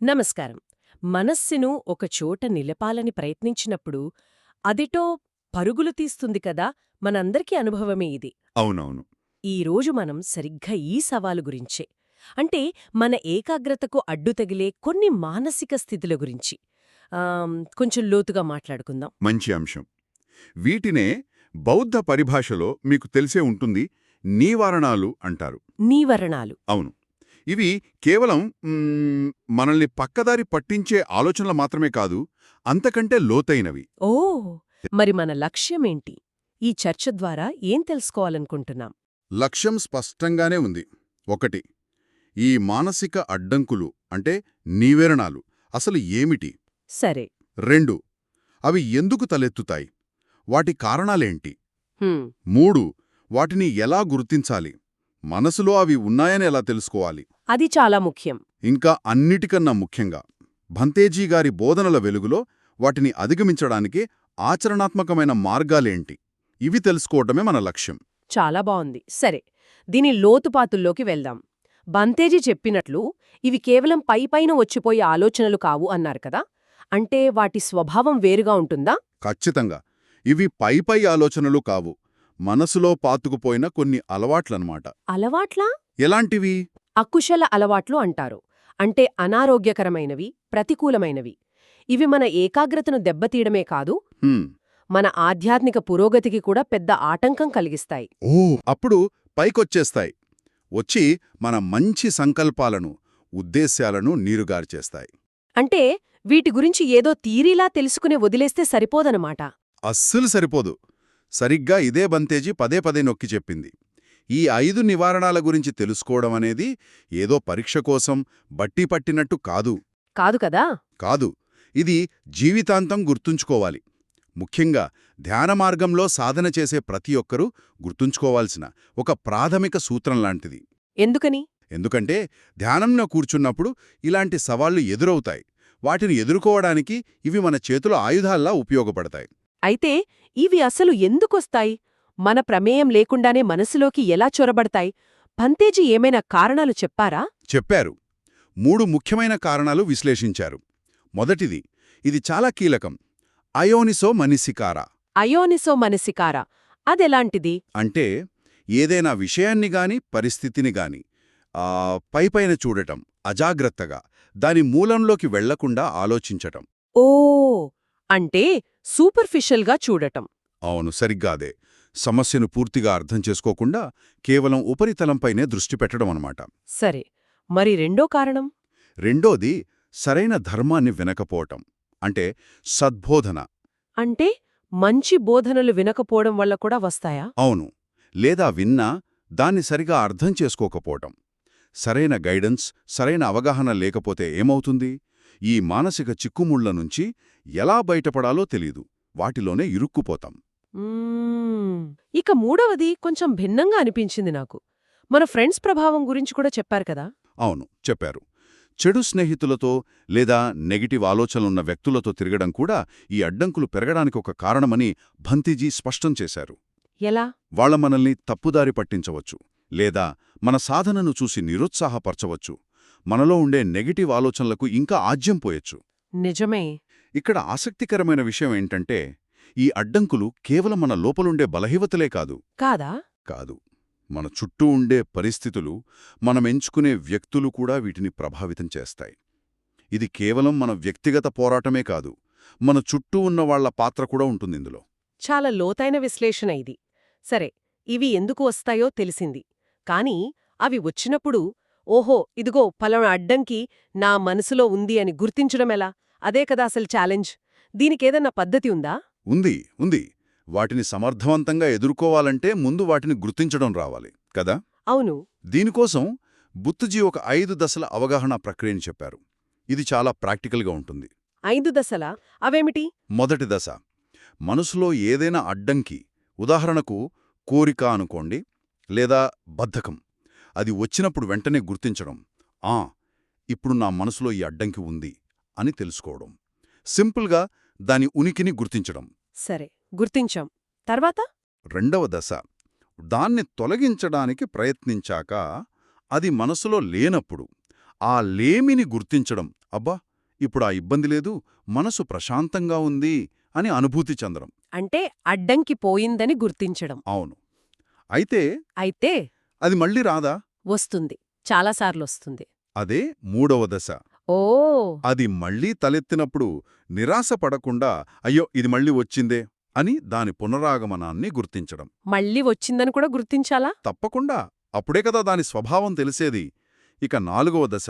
నమస్కారం. మనస్సును ఒకచోట నిలపాలని ప్రయత్నించినప్పుడు అదిటో పరుగులు తీస్తుంది కదా మనందరికీ అనుభవమే ఇది. అవునవును. ఈరోజు మనం సరిగ్గా ఈ సవాలు గురించే. అంటే మన ఏకాగ్రతకు అడ్డు తగిలే కొన్ని మానసిక స్థితుల గురించి. కొంచెం లోతుగా మాట్లాడుకుందాం. మంచి అంశం. వీటినే బౌద్ధ పరిభాషలో మీకు తెలిసే ఉంటుంది నీవారణాలు అంటారు. నీవరణాలు. అవును. ఇవి కేవలం మనల్ని పక్కదారి పట్టించే ఆలోచనలు మాత్రమే కాదు అంతకంటే లోతైనవి. ఓ మరి మన లక్ష్యమేంటి? ఈ చర్చ ద్వారా ఏం తెలుసుకోవాలనుకుంటున్నాం? లక్ష్యం స్పష్టంగానే ఉంది. ఒకటి ఈ మానసిక అడ్డంకులు అంటే నీవేరణాలు అసలు ఏమిటి? సరే. రెండు అవి ఎందుకు తలెత్తుతాయి? వాటి కారణాలేంటి? మూడు వాటిని ఎలా గుర్తించాలి? మనసులో అవి ఉన్నాయని ఎలా తెలుసుకోవాలి? అది చాలా ముఖ్యం. ఇంకా అన్నిటికన్నా ముఖ్యంగా భంతేజీ గారి బోధనల వెలుగులో వాటిని అధిగమించడానికి ఆచరణాత్మకమైన మార్గాలేంటి? ఇవి తెలుసుకోవటమే మన లక్ష్యం. చాలా బావుంది. సరే దీని లోతుపాతుల్లోకి వెళ్దాం. బంతేజీ చెప్పినట్లు ఇవి కేవలం పైపైన వచ్చిపోయే ఆలోచనలు కావు అన్నారు కదా? అంటే వాటి స్వభావం వేరుగా ఉంటుందా? ఖచ్చితంగా. ఇవి పైపై ఆలోచనలు కావు. మనసులో పాతుకుపోయిన కొన్ని అలవాట్లన్నమాట. అలవాట్లా? ఎలాంటివి? అకుశల అలవాట్లు అంటారు. అంటే అనారోగ్యకరమైనవి ప్రతికూలమైనవి. ఇవి మన ఏకాగ్రతను దెబ్బతీయడమే కాదు మన ఆధ్యాత్మిక పురోగతికి కూడా పెద్ద ఆటంకం కలిగిస్తాయి. ఓ అప్పుడు పైకొచ్చేస్తాయి. వచ్చి మన మంచి సంకల్పాలను ఉద్దేశ్యాలను నీరుగార్చేస్తాయి. అంటే వీటి గురించి ఏదో తీరీలా తెలుసుకుని వదిలేస్తే సరిపోదనమాట. అస్సలు సరిపోదు. సరిగ్గా ఇదే బంతేజీ పదే పదే నొక్కి చెప్పింది. ఈ ఐదు నివారణాల గురించి తెలుసుకోవడం అనేది ఏదో పరీక్ష కోసం బట్టి పట్టినట్టు కాదు. కాదు కదా? కాదు. ఇది జీవితాంతం గుర్తుంచుకోవాలి. ముఖ్యంగా ధ్యాన మార్గంలో సాధన చేసే ప్రతి ఒక్కరూ గుర్తుంచుకోవాల్సిన ఒక ప్రాథమిక సూత్రం లాంటిది. ఎందుకని? ఎందుకంటే ధ్యానంలో కూర్చున్నప్పుడు ఇలాంటి సవాళ్ళు ఎదురవుతాయి. వాటిని ఎదుర్కోవడానికి ఇవి మన చేతుల ఆయుధాల్లా ఉపయోగపడతాయి. అయితే ఇవి అసలు ఎందుకొస్తాయి? మన ప్రమేయం లేకుండానే మనసులోకి ఎలా చొరబడతాయి? పంతేజీ ఏమైనా కారణాలు చెప్పారా? చెప్పారు. మూడు ముఖ్యమైన కారణాలు విశ్లేషించారు. మొదటిది ఇది చాలా కీలకం. అయోనిసో మనిసికారా. అయోనిసో మనసికారా? అదెలాంటిది? అంటే ఏదైనా విషయాన్ని గాని పరిస్థితిని గాని పైపైన చూడటం అజాగ్రత్తగా దాని మూలంలోకి వెళ్ళకుండా ఆలోచించటం. ఓ అంటే సూపర్ఫిషియల్గా చూడటం. అవును సరిగ్గా అదే. సమస్యను పూర్తిగా అర్థం చేసుకోకుండా కేవలం ఉపరితలంపైనే దృష్టి పెట్టడం అన్నమాట. సరే మరి రెండో కారణం? రెండోది సరైన ధర్మాన్ని వినకపోవటం. అంటే సద్బోధన. అంటే మంచి బోధనలు వినకపోవడం వల్ల కూడా వస్తాయా? అవును లేదా విన్నా దాన్ని సరిగా అర్థం చేసుకోకపోవటం. సరైన గైడెన్స్ సరైన అవగాహన లేకపోతే ఏమవుతుంది? ఈ మానసిక చిక్కుముళ్ళ నుంచి ఎలా బయటపడాలో తెలీదు. వాటిలోనే ఇరుక్కుపోతాం. ఇక మూడవది కొంచెం భిన్నంగా అనిపించింది నాకు. మన ఫ్రెండ్స్ ప్రభావం గురించి కూడా చెప్పారు కదా? అవును చెప్పారు. చెడు స్నేహితులతో లేదా నెగిటివ్ ఆలోచనలున్న వ్యక్తులతో తిరగడం కూడా ఈ అడ్డంకులు పెరగడానికి ఒక కారణమని భంతిజీ స్పష్టం చేశారు. ఎలా? వాళ్ళ మనల్ని తప్పుదారి పట్టించవచ్చు లేదా మన సాధనను చూసి నిరుత్సాహపరచవచ్చు. మనలో ఉండే నెగిటివ్ ఆలోచనలకు ఇంకా ఆజ్యం పోయొచ్చు. నిజమే. ఇక్కడ ఆసక్తికరమైన విషయం ఏంటంటే ఈ అడ్డంకులు కేవలం మన లోపలుండే బలహీనతలే కాదు. కాదా? కాదు. మన చుట్టూ ఉండే పరిస్థితులు మనం ఎంచుకునే వ్యక్తులు కూడా వీటిని ప్రభావితం చేస్తాయి. ఇది కేవలం మన వ్యక్తిగత పోరాటమే కాదు మన చుట్టూ ఉన్న వాళ్ళ పాత్ర కూడా ఉంటుంది ఇందులో. చాలా లోతైన విశ్లేషణ ఇది. సరే ఇవి ఎందుకు వస్తాయో తెలిసింది. కాని అవి వచ్చినప్పుడు ఓహో ఇదిగో పలానా అడ్డంకి నా మనసులో ఉంది అని గుర్తించడం ఎలా? అదే కదా అసలు ఛాలెంజ్? దీనికేదన్నా పద్ధతి ఉందా? ఉంది ఉంది. వాటిని సమర్థవంతంగా ఎదుర్కోవాలంటే ముందు వాటిని గుర్తించడం రావాలి కదా? అవును. దీనికోసం బుద్ధజీ ఒక ఐదు దశల అవగాహన ప్రక్రియని చెప్పారు. ఇది చాలా ప్రాక్టికల్గా ఉంటుంది. ఐదు దశల? అవేమిటి? మొదటి దశ. మనసులో ఏదైనా అడ్డంకి ఉదాహరణకు కోరిక అనుకోండి లేదా బద్ధకం. అది వచ్చినప్పుడు వెంటనే గుర్తించడం. ఆ! ఇప్పుడు నా మనసులో ఈ అడ్డంకి ఉంది. అని తెలుసుకోవడం. సింపుల్గా దాని ఉనికిని గుర్తించడం. సరే గుర్తించాం. తర్వాత? రెండవ దశ. దాన్ని తొలగించడానికి ప్రయత్నించాక అది మనసులో లేనప్పుడు ఆ లేమిని గుర్తించడం అబ్బా! ఇప్పుడు ఆ ఇబ్బంది లేదు మనసు ప్రశాంతంగా ఉంది అని అనుభూతి చెందడం. అంటే అడ్డంకి పోయిందని గుర్తించడం. అవును. అయితే అయితే అది మళ్ళీ రాదా? వస్తుంది. చాలాసార్లొస్తుంది అదే మూడవ దశ. ఓ! అది మళ్ళీ తలెత్తినప్పుడు నిరాశ పడకుండా అయ్యో ఇది మళ్ళీ వచ్చిందే అని దాని పునరాగమనాన్ని గుర్తించడం. మళ్ళీ వచ్చిందని కూడా గుర్తించాలా? తప్పకుండా. అప్పుడే కదా దాని స్వభావం తెలిసేది. ఇక నాలుగవ దశ.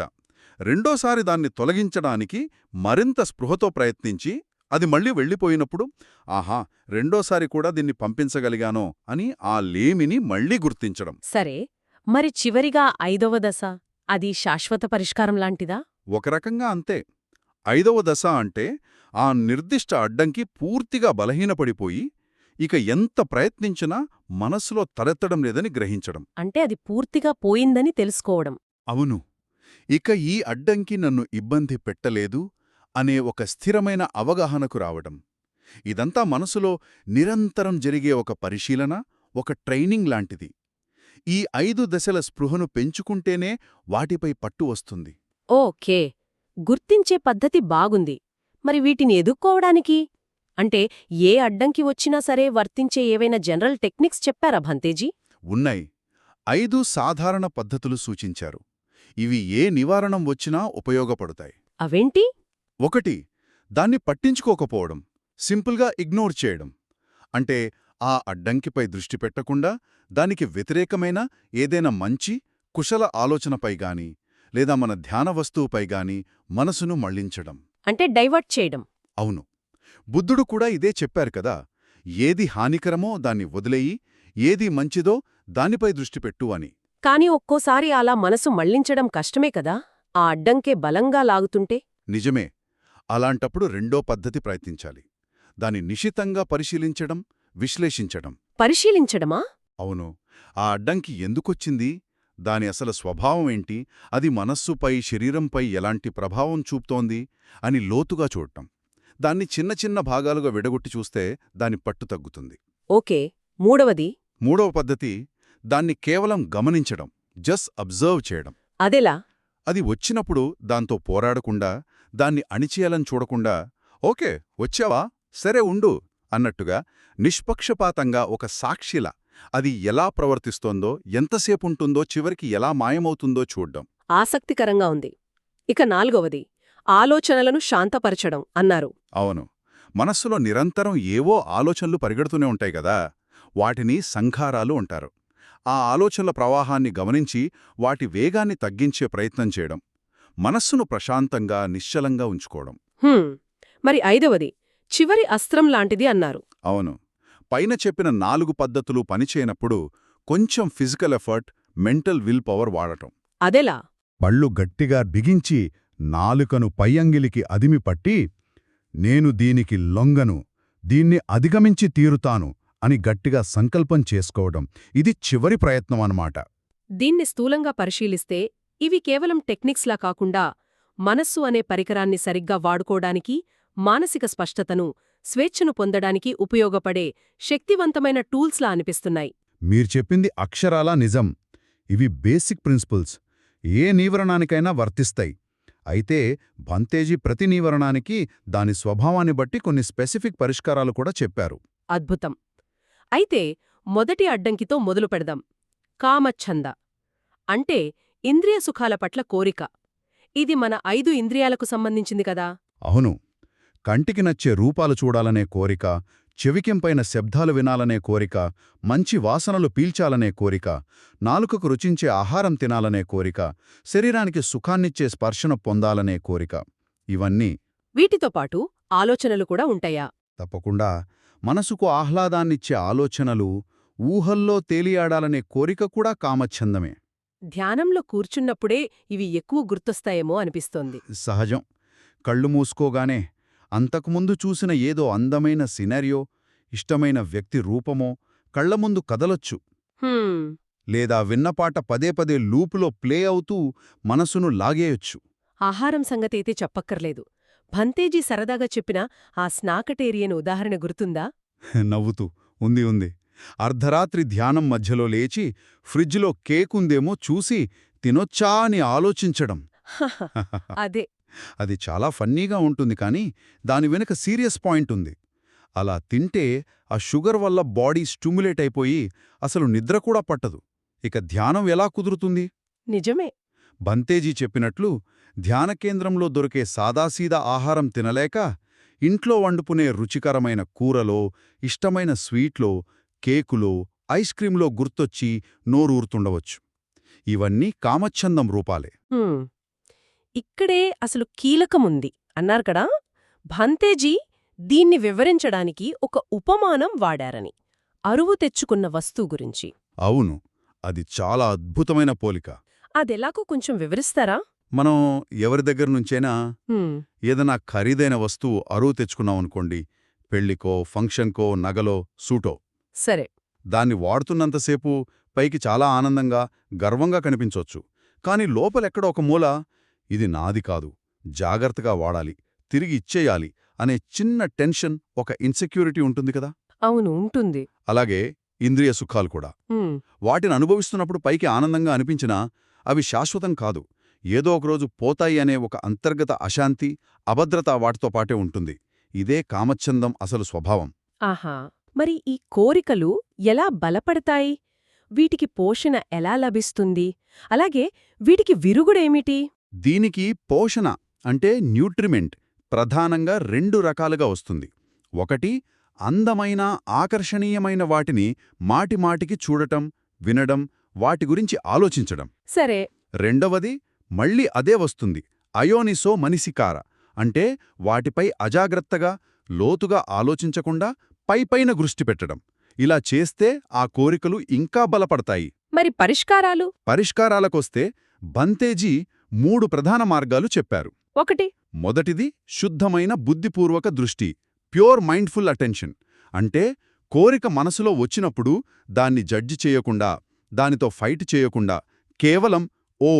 రెండోసారి దాన్ని తొలగించడానికి మరింత స్పృహతో ప్రయత్నించి అది మళ్ళీ వెళ్ళిపోయినప్పుడు ఆహా రెండోసారి కూడా దీన్ని పంపించగలిగానో అని ఆ లేమిని మళ్ళీ గుర్తించడం. సరే. మరి చివరిగా ఐదవ దశ అది శాశ్వత పరిష్కారం లాంటిదా? ఒక రకంగా అంతే. ఐదవ దశ అంటే ఆ నిర్దిష్ట అడ్డంకి పూర్తిగా బలహీనపడిపోయి ఇక ఎంత ప్రయత్నించినా మనస్సులో తలెత్తడం లేదని గ్రహించడం. అంటే అది పూర్తిగా పోయిందని తెలుసుకోవడం. అవును. ఇక ఈ అడ్డంకి నన్ను ఇబ్బంది పెట్టలేదు అనే ఒక స్థిరమైన అవగాహనకు రావడం. ఇదంతా మనసులో నిరంతరం జరిగే ఒక పరిశీలన ఒక ట్రైనింగ్ లాంటిది. ఈ ఐదు దశల స్పృహను పెంచుకుంటేనే వాటిపై పట్టు వస్తుంది. ఓకే గుర్తించే పద్ధతి బాగుంది. మరి వీటిని ఎదుర్కోవడానికి? అంటే ఏ అడ్డంకి వచ్చినా సరే వర్తించే ఏవైనా జనరల్ టెక్నిక్స్ చెప్పారా భంతేజీ? ఉన్నాయి. ఐదు సాధారణ పద్ధతులు సూచించారు. ఇవి ఏ నివారణం వచ్చినా ఉపయోగపడతాయి. అవేంటి? ఒకటి దాన్ని పట్టించుకోకపోవడం సింపుల్గా ఇగ్నోర్ చేయడం. అంటే ఆ అడ్డంకిపై దృష్టి పెట్టకుండా దానికి వ్యతిరేకమైన ఏదైనా మంచి కుశల ఆలోచనపై గాని లేదా మన ధ్యాన వస్తువుపై గాని మనసును మళ్ళించడం అంటే డైవర్ట్ చేయడం. అవును. బుద్ధుడు కూడా ఇదే చెప్పారు కదా ఏది హానికరమో దాన్ని వదిలేయి ఏది మంచిదో దానిపై దృష్టి పెట్టు అని. కాని ఒక్కోసారి అలా మనసు మళ్ళించడం కష్టమే కదా ఆ అడ్డంకే బలంగా లాగుతుంటే? నిజమే. అలాంటప్పుడు రెండో పద్ధతి ప్రయత్నించాలి. దాన్ని నిశితంగా పరిశీలించడం విశ్లేషించడం. పరిశీలించడమా? అవును. ఆ అడ్డంకి ఎందుకొచ్చింది? దాని అసలు స్వభావం ఏంటి? అది మనస్సుపై శరీరంపై ఎలాంటి ప్రభావం చూపుతోంది? అని లోతుగా చూడటం. దాన్ని చిన్న చిన్న భాగాలుగా విడగొట్టి చూస్తే దాని పట్టు తగ్గుతుంది. ఓకే మూడవది? మూడవ పద్ధతి దాన్ని కేవలం గమనించడం జస్ట్ అబ్జర్వ్ చేయడం. అదెలా? అది వచ్చినప్పుడు దాంతో పోరాడకుండా దాన్ని అణిచేయాలని చూడకుండా ఓకే వచ్చావా? సరే ఉండు అన్నట్టుగా నిష్పక్షపాతంగా ఒక సాక్షిలా అది ఎలా ప్రవర్తిస్తోందో ఎంతసేపుంటుందో చివరికి ఎలా మాయమవుతుందో చూడ్డం. ఆసక్తికరంగా ఉంది. ఇక నాలుగవది ఆలోచనలను శాంతపరచడం అన్నారు. అవును. మనస్సులో నిరంతరం ఏవో ఆలోచనలు పరిగెడుతూనే ఉంటాయి కదా వాటిని సంఘారాలు అంటారు. ఆ ఆలోచనల ప్రవాహాన్ని గమనించి వాటి వేగాన్ని తగ్గించే ప్రయత్నం చేయడం మనస్సును ప్రశాంతంగా నిశ్చలంగా ఉంచుకోవడం. మరి ఐదవది చివరి అస్త్రం లాంటిది అన్నారు. అవును. పైన చెప్పిన నాలుగు పద్ధతులు పనిచేయనప్పుడు కొంచెం physical effort mental will power వాడటం. అదెలా? పళ్ళు గట్టిగా బిగించి నాలుకను పైయంగిలికి అదిమి పట్టి నేను దీనికి లొంగను దీన్ని అధిగమించి తీరుతాను అని గట్టిగా సంకల్పం చేసుకోవడం. ఇది చివరి ప్రయత్నం అన్నమాట. దీన్ని స్థూలంగా పరిశీలిస్తే ఇవి కేవలం టెక్నిక్స్లా కాకుండా మనస్సు అనే పరికరాన్ని సరిగ్గా వాడుకోవడానికి మానసిక స్పష్టతను స్వేచ్ఛను పొందడానికి ఉపయోగపడే శక్తివంతమైన టూల్స్లా అనిపిస్తున్నాయి. మీరు చెప్పింది అక్షరాలా నిజం. ఇవి బేసిక్ ప్రిన్సిపల్స్. ఏ నీవరణానికైనా వర్తిస్తాయి. అయితే భంతేజీ ప్రతి నీవరణానికి దాని స్వభావాన్ని బట్టి కొన్ని స్పెసిఫిక్ పరిష్కారాలు కూడా చెప్పారు. అద్భుతం. అయితే మొదటి అడ్డంకితో మొదలు పెడదాం. కామచ్ఛంద అంటే ఇంద్రియ సుఖాల పట్ల కోరిక. ఇది మన ఐదు ఇంద్రియాలకు సంబంధించింది కదా? అవును. కంటికి నచ్చే రూపాలు చూడాలనే కోరిక చెవికెంపైన శబ్దాలు వినాలనే కోరిక మంచి వాసనలు పీల్చాలనే కోరిక నాలుకకు రుచించే ఆహారం తినాలనే కోరిక శరీరానికి సుఖాన్నిచ్చే స్పర్శను పొందాలనే కోరిక. ఇవన్నీ వీటితో పాటు ఆలోచనలు కూడా ఉంటాయా? తప్పకుండా మనసుకు ఆహ్లాదాన్నిచ్చే ఆలోచనలు ఊహల్లో తేలియాడాలనే కోరిక కూడా కామచ్ఛందమే ధ్యానంలో కూర్చున్నప్పుడే ఇవి ఎక్కువ గుర్తొస్తాయేమో అనిపిస్తోంది. సహజం. కళ్ళు మూసుకోగానే అంతకుముందు చూసిన ఏదో అందమైన సినరియో ఇష్టమైన వ్యక్తి రూపమో కళ్ళ ముందు కదలొచ్చు. లేదా విన్నపాట పదే పదే లూపులో ప్లే అవుతూ మనసును లాగేయొచ్చు. ఆహారం సంగతైతే చెప్పక్కర్లేదు. భంతేజీ సరదాగా చెప్పిన ఆ స్నాకటేరియన్ ఉదాహరణ గుర్తుందా? నవ్వుతూ ఉంది ఉంది. అర్ధరాత్రి ధ్యానం మధ్యలో లేచి ఫ్రిడ్జ్లో కేకుందేమో చూసి తినొచ్చా అని ఆలోచించడం. అదే. అది చాలా ఫన్నీగా ఉంటుంది కానీ దాని వెనుక సీరియస్ పాయింట్ ఉంది. అలా తింటే ఆ షుగర్ వల్ల బాడీ స్టిమ్యులేట్ అయిపోయి అసలు నిద్ర కూడా పట్టదు. ఇక ధ్యానం ఎలా కుదురుతుంది? నిజమే. బంతేజీ చెప్పినట్లు ధ్యాన కేంద్రంలో దొరికే సాదాసీదా ఆహారం తినలేక ఇంట్లో వండుకునే రుచికరమైన కూరలో ఇష్టమైన స్వీట్లో కేకులో ఐస్ క్రీంలో గుర్తొచ్చి నోరూరుతుండవచ్చు. ఇవన్నీ కామచ్ఛందం రూపాలే. ఇక్కడే అసలు కీలకముంది. అన్నారు కదా? భంతేజీ దీన్ని వివరించడానికి ఒక ఉపమానం వాడారని. అరువు తెచ్చుకున్న వస్తువు గురించి. అవును. అది చాలా అద్భుతమైన పోలిక. అదెలాగో కొంచెం వివరిస్తారా? మనం ఎవరి దగ్గర నుంచైనా. ఏదైనా ఖరీదైన వస్తువు అరువు తెచ్చుకున్నామనుకోండి పెళ్ళికో ఫంక్షన్కో నగలో సూటో. సరే. దాన్ని వాడుతున్నంతసేపు పైకి చాలా ఆనందంగా గర్వంగా కనిపించొచ్చు. కాని లోపలెక్కడ ఒక మూల ఇది నాది కాదు. జాగ్రత్తగా వాడాలి. తిరిగి ఇచ్చేయాలి అనే చిన్న టెన్షన్ ఒక ఇన్సెక్యూరిటీ ఉంటుంది కదా? అవును ఉంటుంది. అలాగే ఇంద్రియ సుఖాలు కూడా. వాటిని అనుభవిస్తున్నప్పుడు పైకి ఆనందంగా అనిపించినా అవి శాశ్వతం కాదు. ఏదో ఒకరోజు పోతాయి అనే ఒక అంతర్గత అశాంతి అభద్రత వాటితో పాటే ఉంటుంది. ఇదే కామచ్ఛందం అసలు స్వభావం. ఆహా! మరి ఈ కోరికలు ఎలా బలపడతాయి? వీటికి పోషణ ఎలా లభిస్తుంది? అలాగే వీటికి విరుగుడేమిటి దీనికి పోషణ అంటే న్యూట్రిమెంట్ ప్రధానంగా రెండు రకాలుగా వస్తుంది. ఒకటి అందమైన ఆకర్షణీయమైన వాటిని మాటిమాటికి చూడటం వినడం వాటి గురించి ఆలోచించడం. సరే. రెండవది మళ్ళీ అదే వస్తుంది అయోనిసో మనిసికార అంటే వాటిపై అజాగ్రత్తగా లోతుగా ఆలోచించకుండా పైపైన దృష్టి పెట్టడం. ఇలా చేస్తే ఆ కోరికలు ఇంకా బలపడతాయి. మరి పరిష్కారాలు? పరిష్కారాలకొస్తే బంతేజీ మూడు ప్రధాన మార్గాలు చెప్పారు. ఒకటి. మొదటిది శుద్ధమైన బుద్ధిపూర్వక దృష్టి ప్యూర్ మైండ్ఫుల్ అటెన్షన్. అంటే కోరిక మనసులో వచ్చినప్పుడు దాన్ని జడ్జి చేయకుండా దానితో ఫైట్ చేయకుండా కేవలం ఓ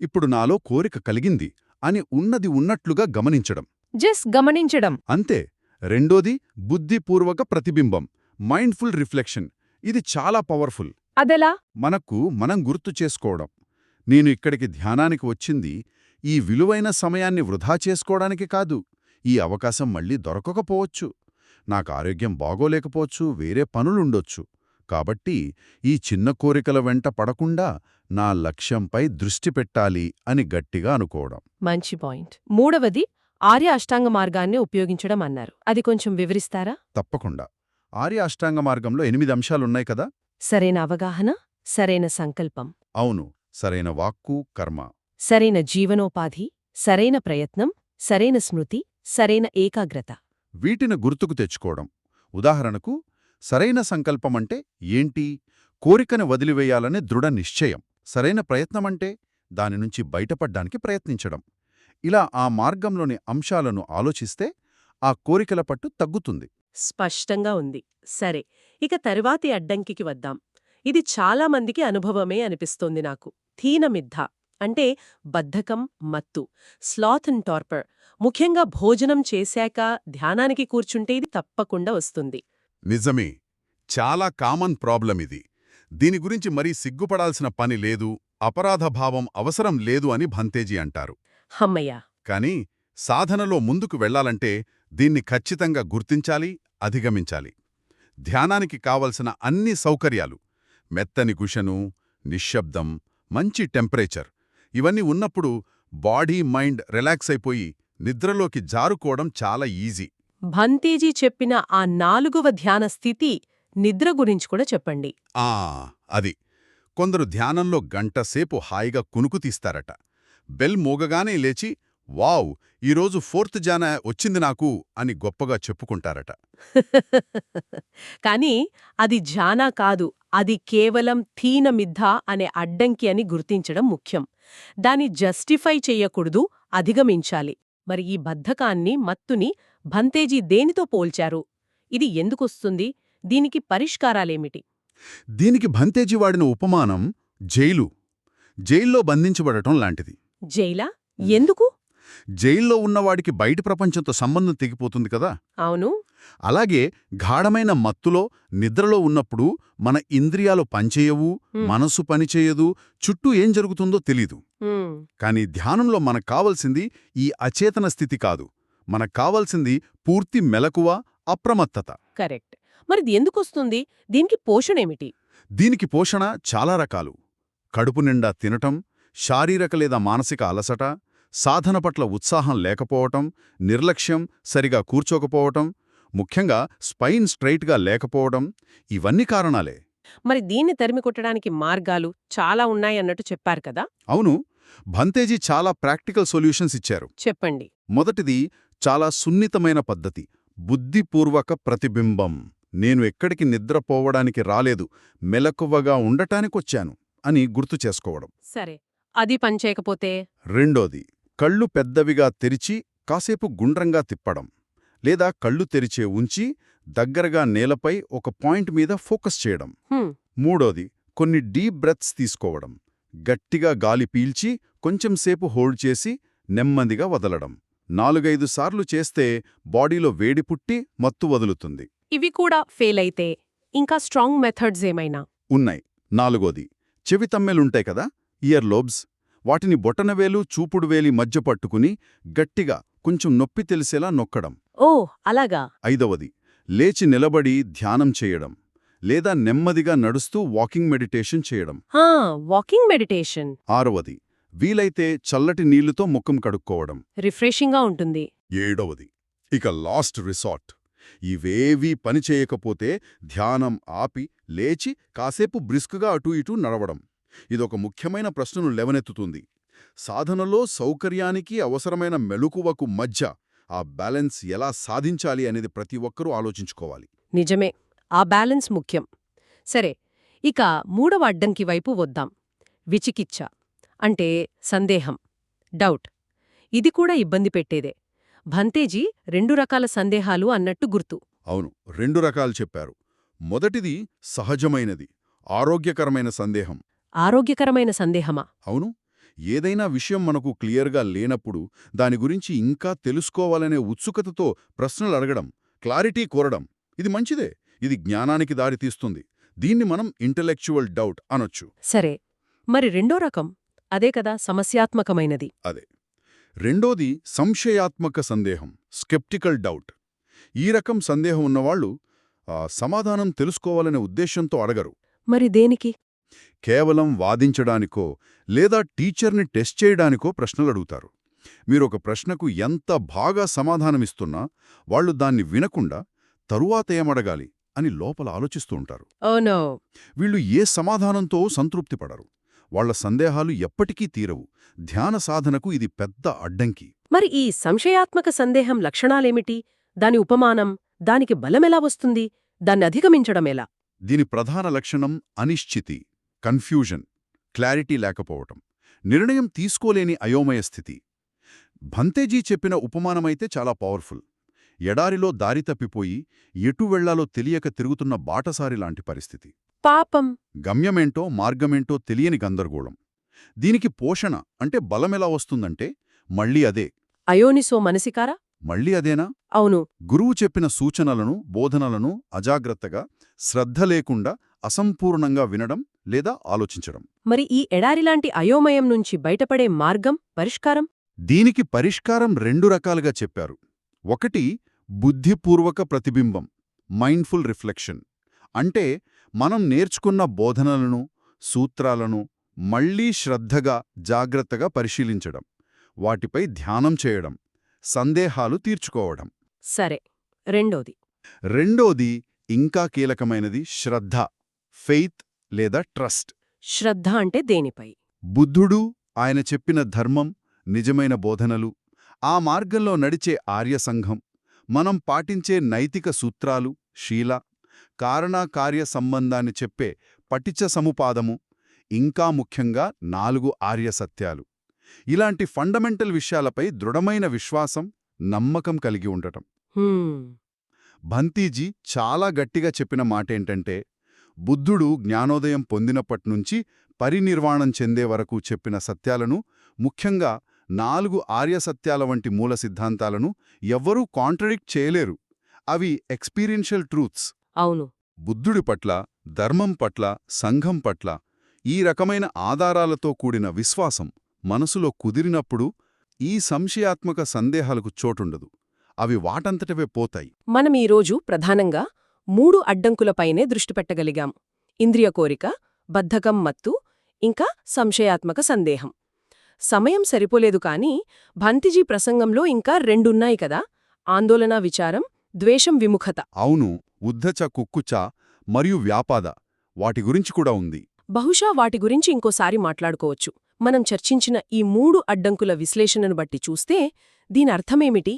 ఇప్పుడు నాలో కోరిక కలిగింది అని ఉన్నది ఉన్నట్లుగా గమనించడం. జస్ట్ గమనించడం. అంతే. రెండోది బుద్ధిపూర్వక ప్రతిబింబం మైండ్ఫుల్ రిఫ్లెక్షన్. ఇది చాలా పవర్ఫుల్. అదెలా? మనకు మనం గుర్తు చేసుకోవడం. నేను ఇక్కడికి ధ్యానానికి వచ్చింది ఈ విలువైన సమయాన్ని వృధా చేసుకోవడానికి కాదు. ఈ అవకాశం మళ్ళీ దొరకకపోవచ్చు. నాకు ఆరోగ్యం బాగోలేకపోవచ్చు వేరే పనులుండొచ్చు. కాబట్టి ఈ చిన్న కోరికల వెంట పడకుండా నా లక్ష్యంపై దృష్టి పెట్టాలి అని గట్టిగా అనుకోవడం. మంచి పాయింట్. మూడవది ఆర్య అష్టాంగ మార్గాన్ని ఉపయోగించడం అన్నారు. అది కొంచెం వివరిస్తారా? తప్పకుండా. ఆర్య అష్టాంగ మార్గంలో ఎనిమిది అంశాలున్నాయి కదా? సరైన అవగాహన సరైన సంకల్పం. అవును. సరైన వాక్కు కర్మ. సరైన జీవనోపాధి సరైన ప్రయత్నం సరైన స్మృతి సరైన ఏకాగ్రత. వీటిని గుర్తుకు తెచ్చుకోవడం. ఉదాహరణకు సరైన సంకల్పమంటే ఏంటి? కోరికను వదిలివేయాలనే దృఢ నిశ్చయం. సరైన ప్రయత్నమంటే దాని నుంచి బయటపడ్డానికి ప్రయత్నించడం. ఇలా ఆ మార్గంలోని అంశాలను ఆలోచిస్తే ఆ కోరికల పట్టు తగ్గుతుంది. స్పష్టంగా ఉంది. సరే ఇక తరువాతి అడ్డంకికి వద్దాం. ఇది చాలా మందికి అనుభవమే అనిపిస్తోంది నాకు. థీనమిద్ధ అంటే బద్ధకం మత్తు స్లాత్ అండ్ టార్పర్ ముఖ్యంగా భోజనం చేశాక ధ్యానానికి కూర్చుంటే ఇది తప్పకుండా వస్తుంది. నిజమే. చాలా కామన్ ప్రాబ్లం ఇది. దీని గురించి మరీ సిగ్గుపడాల్సిన పని లేదు అపరాధభావం అవసరం లేదు అని భంతేజీ అంటారు. హమ్మయ్య! కాని సాధనలో ముందుకు వెళ్ళాలంటే దీన్ని ఖచ్చితంగా గుర్తించాలి అధిగమించాలి. ధ్యానానికి కావలసిన అన్ని సౌకర్యాలు మెత్తని కుషను నిశ్శబ్దం మంచి టెంపరేచర్. ఇవన్నీ ఉన్నప్పుడు బాడీ మైండ్ రిలాక్స్ అయిపోయి నిద్రలోకి జారుకోవడం చాలా ఈజీ. భంతేజీ చెప్పిన ఆ నాలుగవ ధ్యాన స్థితి నిద్ర గురించి కూడా చెప్పండి. ఆ అది. కొందరు ధ్యానంలో గంటసేపు హాయిగా కునుకు తీస్తారట. బెల్ మోగగానే లేచి వావ్ ఈరోజు ఫోర్త్ జాన వచ్చింది నాకు అని గొప్పగా చెప్పుకుంటారట. కానీ అది ఝానా కాదు అది కేవలం థీనమిద్ధ అనే అడ్డంకి అని గుర్తించడం ముఖ్యం. దాన్ని జస్టిఫై చెయ్యకూడదు అధిగమించాలి. మరి ఈ బద్ధకాన్ని మత్తుని భంతేజీ దేనితో పోల్చారు? ఇది ఎందుకొస్తుంది? దీనికి పరిష్కారాలేమిటి? దీనికి భంతేజీ వాడిన ఉపమానం జైలు. జైల్లో బంధించబడటం లాంటిది. జైలా? ఎందుకు? జైల్లో ఉన్నవాడికి బయటి ప్రపంచంతో సంబంధం తెగిపోతుంది కదా. అవును. అలాగే గాఢమైన మత్తులో నిద్రలో ఉన్నప్పుడు మన ఇంద్రియాలు పనిచేయవు. మనసు పనిచేయదు చుట్టూ ఏం జరుగుతుందో తెలీదు. కానీ ధ్యానంలో మనకు కావలసింది ఈ అచేతన స్థితి కాదు. మనకు కావలసింది పూర్తి మెలకువ అప్రమత్తత. కరెక్ట్. మరి ఎందుకొస్తుంది? దీనికి పోషణ ఏమిటి? దీనికి పోషణ చాలా రకాలు. కడుపు నిండా తినటం శారీరక లేదా మానసిక అలసట సాధన పట్ల ఉత్సాహం లేకపోవటం నిర్లక్ష్యం సరిగా కూర్చోకపోవటం ముఖ్యంగా స్పైన్ స్ట్రైట్గా లేకపోవడం ఇవన్నీ కారణాలే. మరి దీన్ని తరిమి కొట్టడానికి మార్గాలు చాలా ఉన్నాయన్నట్టు చెప్పారు కదా? అవును. భంతేజీ చాలా ప్రాక్టికల్ సొల్యూషన్స్ ఇచ్చారు. చెప్పండి. మొదటిది చాలా సున్నితమైన పద్ధతి బుద్ధిపూర్వక ప్రతిబింబం. నేను ఎక్కడికి నిద్రపోవడానికి రాలేదు మెలకువగా ఉండటానికొచ్చాను అని గుర్తు చేసుకోవడం. సరే అది పనిచేయకపోతే రెండోది కళ్ళు పెద్దవిగా తెరిచి కాసేపు గుండ్రంగా తిప్పడం. లేదా కళ్ళు తెరిచే ఉంచి దగ్గరగా నేలపై ఒక పాయింట్ మీద ఫోకస్ చేయడం. మూడోది కొన్ని డీప్ బ్రెత్స్ తీసుకోవడం. గట్టిగా గాలి పీల్చి కొంచెంసేపు హోల్డ్ చేసి నెమ్మదిగా వదలడం. నాలుగైదు సార్లు చేస్తే బాడీలో వేడి పుట్టి మత్తు వదులుతుంది. ఇవి కూడా ఫెయిల్ అయితే ఇంకా స్ట్రాంగ్ మెథడ్స్ ఏమైనా? ఉన్నాయి. నాలుగోది చెవి తమ్మెలుంటాయి కదా ఇయర్ లోబ్స్. వాటిని బొటనవేలు చూపుడు వేలి మధ్య పట్టుకుని గట్టిగా కొంచెం నొప్పి తెలిసేలా నొక్కడం. ఓ అలాగా. ఐదవది లేచి నిలబడి ధ్యానం చేయడం లేదా నెమ్మదిగా నడుస్తూ వాకింగ్ మెడిటేషన్ చేయడం. హా వాకింగ్ మెడిటేషన్. ఆరవది వీలైతే చల్లటి నీళ్ళుతో ముఖం కడుక్కోవడం. రిఫ్రెషింగ్గా ఉంటుంది. ఏడవది ఇక లాస్ట్ రిసార్ట్. ఇవేవీ పనిచేయకపోతే ధ్యానం ఆపి లేచి కాసేపు బ్రిస్క్గా అటూ ఇటూ నడవడం. ఇదొక ముఖ్యమైన ప్రశ్నను లేవనెత్తుతుంది. సాధనలో సౌకర్యానికి అవసరమైన మెలకువకు మధ్య ఆ బ్యాలెన్స్ ఎలా సాధించాలి అనేది ప్రతి ఒక్కరూ ఆలోచించుకోవాలి. నిజమే. ఆ బ్యాలెన్స్ ముఖ్యం. సరే ఇక మూడవ అడ్డంకి వైపు వద్దాం. విచికిచ్చ అంటే సందేహం డౌట్. ఇది కూడా ఇబ్బంది పెట్టేదే. భంతేజీ రెండు రకాల సందేహాలు అన్నట్టు గుర్తు. అవును రెండు రకాలు చెప్పారు. మొదటిది సహజమైనది ఆరోగ్యకరమైన సందేహం. ఆరోగ్యకరమైన సందేహమా? అవును. ఏదైనా విషయం మనకు క్లియర్గా లేనప్పుడు దాని గురించి ఇంకా తెలుసుకోవాలనే ఉత్సుకతతో ప్రశ్నలు అడగడం క్లారిటీ కోరడం ఇది మంచిదే. ఇది జ్ఞానానికి దారితీస్తుంది దీన్ని మనం ఇంటలెక్చువల్ డౌట్ అనొచ్చు. సరే మరి రెండో రకం అదే కదా సమస్యాత్మకమైనది. అదే. రెండోది సంశయాత్మక సందేహం స్కెప్టికల్ డౌట్. ఈ రకం సందేహం ఉన్నవాళ్ళు సమాధానం తెలుసుకోవాలనే ఉద్దేశంతో అడగరు. మరి దేనికి? కేవలం వాదించడానికో లేదా టీచర్ని టెస్ట్ చేయడానికో ప్రశ్నలు అడుగుతారు మీరొక ప్రశ్నకు ఎంత బాగా సమాధానమిస్తున్నా వాళ్ళు దాన్ని వినకుండా తరువాత ఏమడగాలి అని లోపల ఆలోచిస్తూ ఉంటారు. వీళ్ళు ఏ సమాధానంతో సంతృప్తి పడరు. వాళ్ళ సందేహాలు ఎప్పటికీ తీరవు. ధ్యాన సాధనకు ఇది పెద్ద అడ్డంకి. మరి ఈ సంశయాత్మక సందేహం లక్షణాలేమిటి? దాని ఉపమానం దానికి బలమెలా వస్తుంది? దాన్ని అధిగమించడమెలా? దీని ప్రధాన లక్షణం అనిశ్చితి. కన్ఫ్యూజన్ క్లారిటీ లేకపోవటం నిర్ణయం తీసుకోలేని అయోమయ స్థితి. భంతేజీ చెప్పిన ఉపమానమైతే చాలా పవర్ఫుల్. ఎడారిలో దారి తప్పిపోయి ఎటు వెళ్ళాలో తెలియక తిరుగుతున్న బాటసారి లాంటి పరిస్థితి. పాపం. గమ్యమేంటో మార్గమేంటో తెలియని గందరగోళం. దీనికి పోషణ అంటే బలమెలా వస్తుందంటే మళ్ళీ అదే. అయోనిసో మనసికారా? మళ్ళీ అదేనా? అవును. గురువు చెప్పిన సూచనలను బోధనలను అజాగ్రత్తగా శ్రద్ధ లేకుండా అసంపూర్ణంగా వినడం లేదా ఆలోచించడం. మరి ఈ ఎడారిలాంటి అయోమయం నుంచి బయటపడే మార్గం పరిష్కారం? దీనికి పరిష్కారం రెండు రకాలుగా చెప్పారు. ఒకటి బుద్ధిపూర్వక ప్రతిబింబం మైండ్ఫుల్ రిఫ్లెక్షన్. అంటే మనం నేర్చుకున్న బోధనలను సూత్రాలను మళ్ళీ శ్రద్ధగా జాగ్రత్తగా పరిశీలించడం వాటిపై ధ్యానం చేయడం సందేహాలు తీర్చుకోవడం. సరే రెండోది. రెండోది ఇంకా కీలకమైనది శ్రద్ధ ఫెయిత్ లేదా ట్రస్ట్. శ్రద్ధ అంటే దేనిపై? బుద్ధుడు ఆయన చెప్పిన ధర్మం నిజమైన బోధనలు ఆ మార్గంలో నడిచే ఆర్యసంఘం మనం పాటించే నైతిక సూత్రాలు శీల కారణాకార్య సంబంధాన్ని చెప్పే పటిచ సముపాదము ఇంకా ముఖ్యంగా నాలుగు ఆర్య సత్యాలు. ఇలాంటి ఫండమెంటల్ విషయాలపై దృఢమైన విశ్వాసం నమ్మకం కలిగి ఉండటం. భంతీజీ చాలా గట్టిగా చెప్పిన మాటేంటంటే బుద్ధుడు జ్ఞానోదయం పొందినప్పట్నుంచి పరినిర్వాణం చెందే వరకు చెప్పిన సత్యాలను ముఖ్యంగా నాలుగు ఆర్య సత్యాల వంటి మూల సిద్ధాంతాలను ఎవ్వరూ కాంట్రడిక్ట్ చేయలేరు. అవి ఎక్స్పీరియన్షియల్ ట్రూత్స్. అవును. బుద్ధుడి పట్ల ధర్మం పట్ల సంఘం పట్ల ఈ రకమైన ఆధారాలతో కూడిన విశ్వాసం మనసులో కుదిరినప్పుడు ఈ సంశయాత్మక సందేహాలకు చోటుండదు. అవి వాటంతటవే పోతాయి. మనం ఈరోజు ప్రధానంగా మూడు అడ్డంకులపైనే దృష్టి పెట్టగలిగాం. ఇంద్రియ కోరిక బద్ధకం మత్తు ఇంకా సంశయాత్మక సందేహం. సమయం సరిపోలేదు కాని భంతిజీ ప్రసంగంలో ఇంకా రెండున్నాయి కదా. ఆందోళన విచారం ద్వేషం విముఖత. అవును ఉద్ధచ కుక్కుచ మరియు వ్యాపాద వాటి గురించి కూడా ఉంది. బహుశా వాటి గురించి ఇంకోసారి మాట్లాడుకోవచ్చు. మనం చర్చించిన ఈ మూడు అడ్డంకుల విశ్లేషణను బట్టి చూస్తే దీని అర్థమేమిటి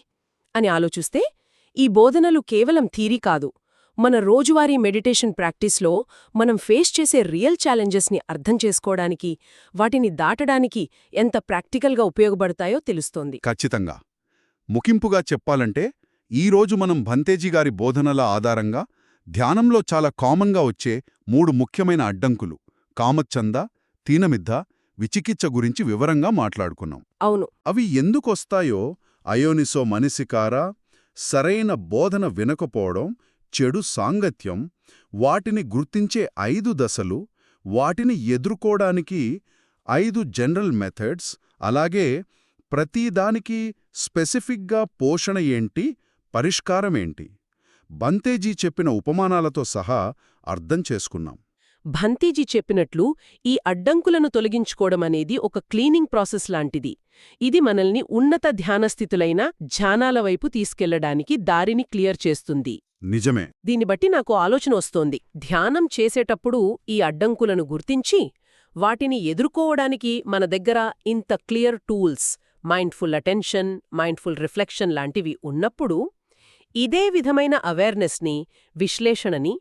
అని ఆలోచిస్తే ఈ బోధనలు కేవలం థీరీ కాదు. మన రోజువారీ మెడిటేషన్ ప్రాక్టీస్లో మనం ఫేస్ చేసే రియల్ ఛాలెంజెస్ని అర్థం చేసుకోవడానికి వాటిని దాటడానికి ఎంత ప్రాక్టికల్గా ఉపయోగపడతాయో తెలుస్తోంది. ఖచ్చితంగా. ముగింపుగా చెప్పాలంటే ఈరోజు మనం భంతేజీ గారి బోధనల ఆధారంగా ధ్యానంలో చాలా కామన్గా వచ్చే మూడు ముఖ్యమైన అడ్డంకులు కామచ్చంద తీనమిద్ద విచికిత్స గురించి వివరంగా మాట్లాడుకున్నాం. అవును. అవి ఎందుకొస్తాయో అయోనిసో మనిసికార సరైన బోధన వినకపోవడం చెడు సాంగత్యం వాటిని గుర్తించే ఐదు దశలు వాటిని ఎదుర్కోవడానికి ఐదు జనరల్ మెథడ్స్ అలాగే ప్రతిదానికి స్పెసిఫిక్గా పోషణ ఏంటి పరిష్కారమేంటి బంతేజీ చెప్పిన ఉపమానాలతో సహా అర్థం చేసుకున్నాం. భంతీజీ చెప్పినట్లు ఈ అడ్డంకులను తొలగించుకోవడం అనేది ఒక క్లీనింగ్ ప్రాసెస్ లాంటిది. ఇది మనల్ని ఉన్నత ధ్యానస్థితులైన ధ్యానాల వైపు తీసుకెళ్ళడానికి దారిని క్లియర్ చేస్తుంది. నిజమే. దీన్ని బట్టి నాకు ఆలోచన వస్తోంది. ధ్యానం చేసేటప్పుడు ఈ అడ్డంకులను గుర్తించి వాటిని ఎదుర్కోవడానికి మన దగ్గర ఇంత clear tools mindful attention mindful reflection లాంటివి ఉన్నప్పుడు ఇదే విధమైన అవేర్నెస్ని విశ్లేషణని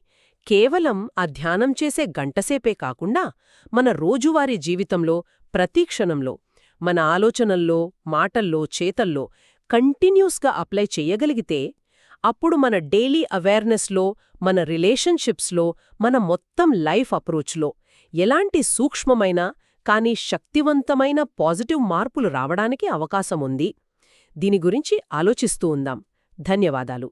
కేవలం ఆ ధ్యానం చేసే గంటసేపే కాకుండా మన రోజువారీ జీవితంలో ప్రతి క్షణంలో మన ఆలోచనల్లో మాటల్లో చేతల్లో కంటిన్యూస్గా అప్లై చెయ్యగలిగితే అప్పుడు మన డైలీ అవేర్నెస్లో మన రిలేషన్షిప్స్లో మన మొత్తం లైఫ్ అప్రోచ్లో ఎలాంటి సూక్ష్మమైన కానీ శక్తివంతమైన పాజిటివ్ మార్పులు రావడానికి అవకాశముంది దీని గురించి ఆలోచిస్తూ ఉందాం. ధన్యవాదాలు.